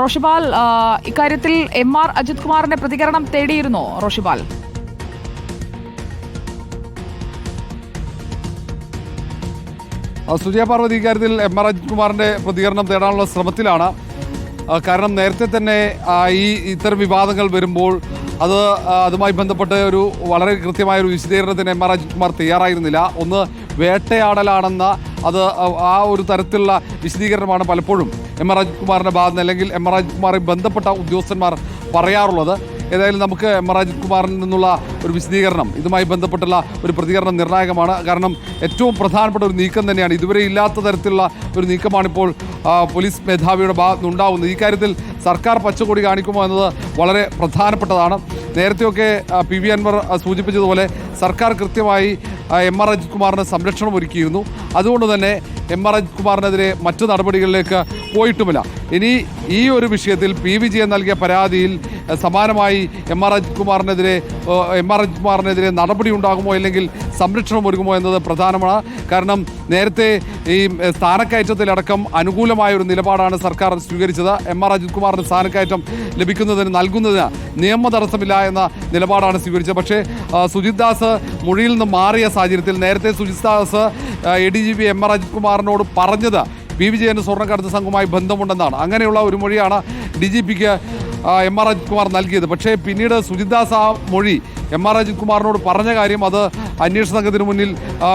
റോഷിപാൽ ആ, ഇക്കാര്യത്തിൽ M R Ajith കുമാറിന്റെ പ്രതികരണം തേടിയിരുന്നോ റോഷിപാൽ ആ, സുജയ പാർവതി ഇക്കാര്യത്തിൽ എം ആർ അജിത് കുമാറിന്റെ പ്രതികരണം തേടാനുള്ള ശ്രമത്തിലാണ്. കാരണം നേരത്തെ തന്നെ ഈ ഇത്തരം വിവാദങ്ങൾ വരുമ്പോൾ അത് അതുമായി ബന്ധപ്പെട്ട് ഒരു വളരെ കൃത്യമായ ഒരു വിശദീകരണത്തിന് എം ആർ അജിത് കുമാർ തയ്യാറായിരുന്നില്ല. ഒന്ന് വേട്ടയാടലാണെന്ന അത് ആ ഒരു തരത്തിലുള്ള വിശദീകരണമാണ് പലപ്പോഴും എം ആർ രാജ്കുമാറിന്റെ ഭാഗത്ത് നിന്ന് അല്ലെങ്കിൽ എം ആർ അജിത് ബന്ധപ്പെട്ട ഉദ്യോഗസ്ഥന്മാർ പറയാറുള്ളത്. ഏതായാലും നമുക്ക് എം ആർ അജിത് കുമാറിൽ നിന്നുള്ള ഒരു വിശദീകരണം ഇതുമായി ബന്ധപ്പെട്ടുള്ള ഒരു പ്രതികരണം നിർണായകമാണ്. കാരണം ഏറ്റവും പ്രധാനപ്പെട്ട ഒരു നീക്കം തന്നെയാണ്. ഇതുവരെ ഇല്ലാത്ത തരത്തിലുള്ള ഒരു നീക്കമാണിപ്പോൾ പോലീസ് മേധാവിയുടെ ഭാഗത്തുനിന്നുണ്ടാവുന്നത്. ഈ കാര്യത്തിൽ സർക്കാർ പച്ചക്കൊടി കാണിക്കുമോ എന്നത് വളരെ പ്രധാനപ്പെട്ടതാണ്. നേരത്തെയൊക്കെ പി വി അൻവർ സൂചിപ്പിച്ചതുപോലെ സർക്കാർ കൃത്യമായി എം ആർ അജിത് കുമാറിന് സംരക്ഷണം ഒരുക്കിയിരുന്നു. അതുകൊണ്ട് തന്നെ എം ആർ അജിത് കുമാറിനെതിരെ മറ്റു നടപടികളിലേക്ക് പോയിട്ടുമില്ല. ഇനി ഈ ഒരു വിഷയത്തിൽ പി വിജയൻ നൽകിയ പരാതിയിൽ സമാനമായി എം ആർ അജിത് കുമാറിനെതിരെ എം ആർ അജിത് കുമാറിനെതിരെ നടപടി ഉണ്ടാകുമോ അല്ലെങ്കിൽ സംരക്ഷണം ഒരുക്കുമോ എന്നത് പ്രധാനമാണ്. കാരണം നേരത്തെ ഈ സ്ഥാനക്കയറ്റത്തിലടക്കം അനുകൂലമായ ഒരു നിലപാടാണ് സർക്കാർ സ്വീകരിച്ചത്. എം ആർ അജിത് കുമാറിന് സ്ഥാനക്കയറ്റം ലഭിക്കുന്നതിന് നൽകുന്നതിന് നിയമ തടസ്സമില്ല എന്ന നിലപാടാണ് സ്വീകരിച്ചത്. പക്ഷേ സുജിത് ദാസ് മൊഴിയിൽ നിന്ന് മാറിയ സാഹചര്യത്തിൽ നേരത്തെ Sujith Das A D G P M R Ajith കുമാറിനോട് പറഞ്ഞത് പി വിജയന് സ്വർണക്കടത്ത് സംഘവുമായി ബന്ധമുണ്ടെന്നാണ്. അങ്ങനെയുള്ള ഒരു മൊഴിയാണ് ഡി ജി പിക്ക് എം ആർ അജിത് കുമാർ നൽകിയത്. പക്ഷേ പിന്നീട് സുജിദാസ് ആ മൊഴി എം ആർ അജിത് കുമാറിനോട് പറഞ്ഞ കാര്യം അത് അന്വേഷണ സംഘത്തിന് മുന്നിൽ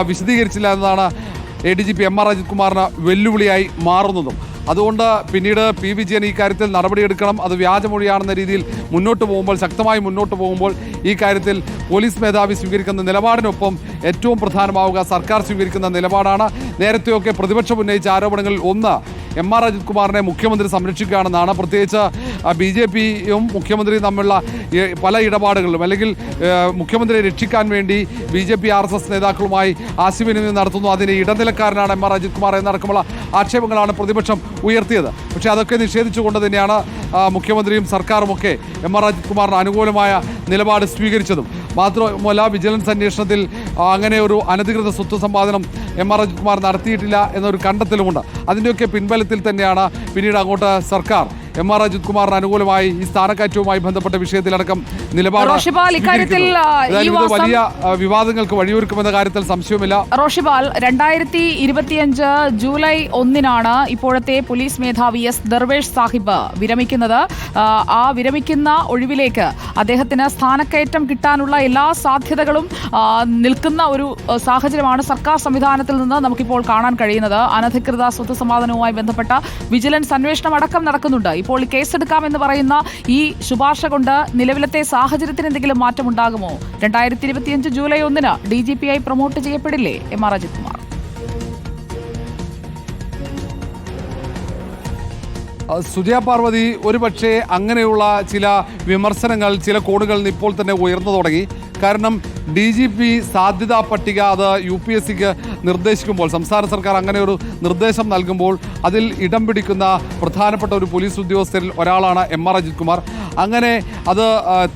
വിശദീകരിച്ചില്ല എന്നതാണ് A D G P M R Ajith കുമാറിന് വെല്ലുവിളിയായി മാറുന്നതും. അതുകൊണ്ട് പിന്നീട് പി വിജയൻ ഈ കാര്യത്തിൽ നടപടിയെടുക്കണം. അത് വ്യാജമൊഴിയാണെന്ന രീതിയിൽ മുന്നോട്ട് പോകുമ്പോൾ ശക്തമായി മുന്നോട്ട് പോകുമ്പോൾ ഈ കാര്യത്തിൽ പോലീസ് മേധാവി സ്വീകരിക്കുന്ന നിലപാടിനൊപ്പം ഏറ്റവും പ്രധാനമാവുക സർക്കാർ സ്വീകരിക്കുന്ന നിലപാടാണ്. നേരത്തെയൊക്കെ പ്രതിപക്ഷം ഉന്നയിച്ച ആരോപണങ്ങളിൽ ഒന്ന് എം ആർ അജിത് കുമാറിനെ മുഖ്യമന്ത്രി സംരക്ഷിക്കുകയാണെന്നാണ്. പ്രത്യേകിച്ച് ബി ജെ പിയും മുഖ്യമന്ത്രിയും തമ്മിലുള്ള പല ഇടപാടുകളിലും അല്ലെങ്കിൽ മുഖ്യമന്ത്രിയെ രക്ഷിക്കാൻ വേണ്ടി B J P R S S നേതാക്കളുമായി ആശയവിനിമയം നടത്തുന്നു. അതിന് ഇടനിലക്കാരനാണ് എം ആർ അജിത് കുമാർ എന്നടക്കമുള്ള ആക്ഷേപങ്ങളാണ് പ്രതിപക്ഷം ഉയർത്തിയത്. പക്ഷേ അതൊക്കെ നിഷേധിച്ചുകൊണ്ട് തന്നെയാണ് മുഖ്യമന്ത്രിയും സർക്കാരുമൊക്കെ എം ആർ അജിത് കുമാറിന് അനുകൂലമായ നിലപാട് സ്വീകരിച്ചതും. മാത്രമല്ല വിജിലൻസ് അന്വേഷണത്തിൽ അങ്ങനെ ഒരു അനധികൃത സ്വത്ത് സമ്പാദനം എം ആർ അജിത് കുമാർ നടത്തിയിട്ടില്ല എന്നൊരു കണ്ടെത്തലുമുണ്ട്. അതിന്റെയൊക്കെ പിൻബലത്തിൽ തന്നെയാണ് പിന്നീട് അങ്ങോട്ട് സർക്കാർ എം ആർ അജിത് കുമാറിന് അനുകൂലമായി ഈ സ്ഥാനക്കയറ്റവുമായി ബന്ധപ്പെട്ട വിഷയത്തിലടക്കം നിലപാട് വലിയ വിവാദങ്ങൾക്ക് വഴിയൊരുക്കുമെന്ന കാര്യത്തിൽ സംശയമില്ല റോഷിപാൽ രണ്ടായിരത്തി ഇരുപത്തിയഞ്ച് ജൂലൈ ഒന്നിനാണ് ഇപ്പോഴത്തെ പോലീസ് മേധാവി എസ് ദർവേഷ് സാഹിബ് വിരമിക്കുന്നത്. ആ, വിരമിക്കുന്ന ഒഴിവിലേക്ക് അദ്ദേഹത്തിന് സ്ഥാനക്കയറ്റം കിട്ടാനുള്ള എല്ലാ സാധ്യതകളും നിൽക്കുന്ന ഒരു സാഹചര്യമാണ് സർക്കാർ സംവിധാനത്തിൽ നിന്ന് നമുക്കിപ്പോൾ കാണാൻ കഴിയുന്നത്. അനധികൃത സ്വത്ത് സമ്പാദനവുമായി ബന്ധപ്പെട്ട വിജിലൻസ് അന്വേഷണം അടക്കം നടക്കുന്നുണ്ട്. ഇപ്പോൾ കേസെടുക്കാമെന്ന് പറയുന്ന ഈ ശുപാർശ കൊണ്ട് നിലവിലത്തെ സാഹചര്യത്തിന് എന്തെങ്കിലും മാറ്റമുണ്ടാകുമോ? രണ്ടായിരത്തി ഇരുപത്തിയഞ്ച് ജൂലൈ ഒന്നിന് ഡി ജി പി ആയി promote ചെയ്യപ്പെടില്ലേ? M R Ajith Kumar. Sujaya Parvathy ഒരുപക്ഷെ അങ്ങനെയുള്ള ചില വിമർശനങ്ങൾ ചില കോണുകളിൽ ഇപ്പോൾ തന്നെ ഉയർന്നു തുടങ്ങി. കാരണം ഡി ജി പി സാധ്യതാ പട്ടിക അത് യു പി എസ് സിക്ക് നിർദ്ദേശിക്കുമ്പോൾ സംസ്ഥാന സർക്കാർ അങ്ങനെ ഒരു നിർദ്ദേശം നൽകുമ്പോൾ അതിൽ ഇടം പിടിക്കുന്ന പ്രധാനപ്പെട്ട ഒരു പോലീസ് ഉദ്യോഗസ്ഥരിൽ ഒരാളാണ് എം ആർ അജിത് കുമാർ. അങ്ങനെ അത്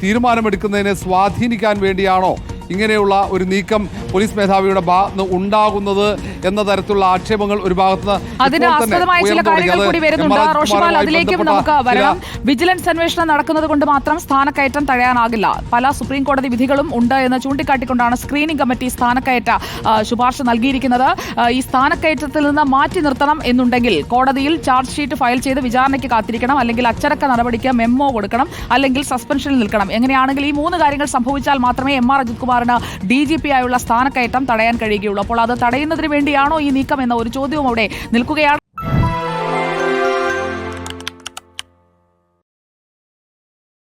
തീരുമാനമെടുക്കുന്നതിനെ സ്വാധീനിക്കാൻ വേണ്ടിയാണോ ഇങ്ങനെയുള്ള ഒരു നീക്കം പോലീസ് മേധാവിയുടെ ഭാഗത്ത് ഉണ്ടാകുന്നത് എന്ന തരത്തിലുള്ള ആക്ഷേപങ്ങൾ ഒരു ഭാഗത്ത് നിന്ന് അതിന് ആസ്പദമായ ചില കാര്യങ്ങൾ കൂടി വരുന്നുണ്ട്. അതിലേക്കും നമുക്ക് വരാം വിജിലൻസ് അന്വേഷണം നടക്കുന്നത് കൊണ്ട് മാത്രം സ്ഥാനക്കയറ്റം തടയാനാകില്ല. പല സുപ്രീം കോടതി വിധികളും ഉണ്ട് എന്ന് ചൂണ്ടിക്കാട്ടിക്കൊണ്ടാണ് സ്ക്രീനിംഗ് കമ്മിറ്റി സ്ഥാനക്കയറ്റ ശുപാർശ നൽകിയിരിക്കുന്നത്. ഈ സ്ഥാനക്കയറ്റത്തിൽ നിന്ന് മാറ്റി നിർത്തണം എന്നുണ്ടെങ്കിൽ കോടതിയിൽ ചാർജ് ഷീറ്റ് ഫയൽ ചെയ്ത് വിചാരണയ്ക്ക് കാത്തിരിക്കണം. അല്ലെങ്കിൽ അച്ചടക്ക നടപടിക്ക് മെമ്മോ കൊടുക്കണം. അല്ലെങ്കിൽ സസ്പെൻഷനിൽ നിൽക്കണം. എങ്ങനെയാണെങ്കിൽ ഈ മൂന്ന് കാര്യങ്ങൾ സംഭവിച്ചാൽ മാത്രമേ എം ആർ അജിത് കുമാറിന് ഡി ജി പി ആയുള്ള സ്ഥാനക്കയറ്റം തടയാൻ കഴിയുകയുള്ളൂ. അപ്പോൾ അത് തടയുന്നതിന് വേണ്ടിയാണോ ഈ നീക്കം എന്ന ഒരു ചോദ്യവും അവിടെ നിൽക്കുകയാണ്.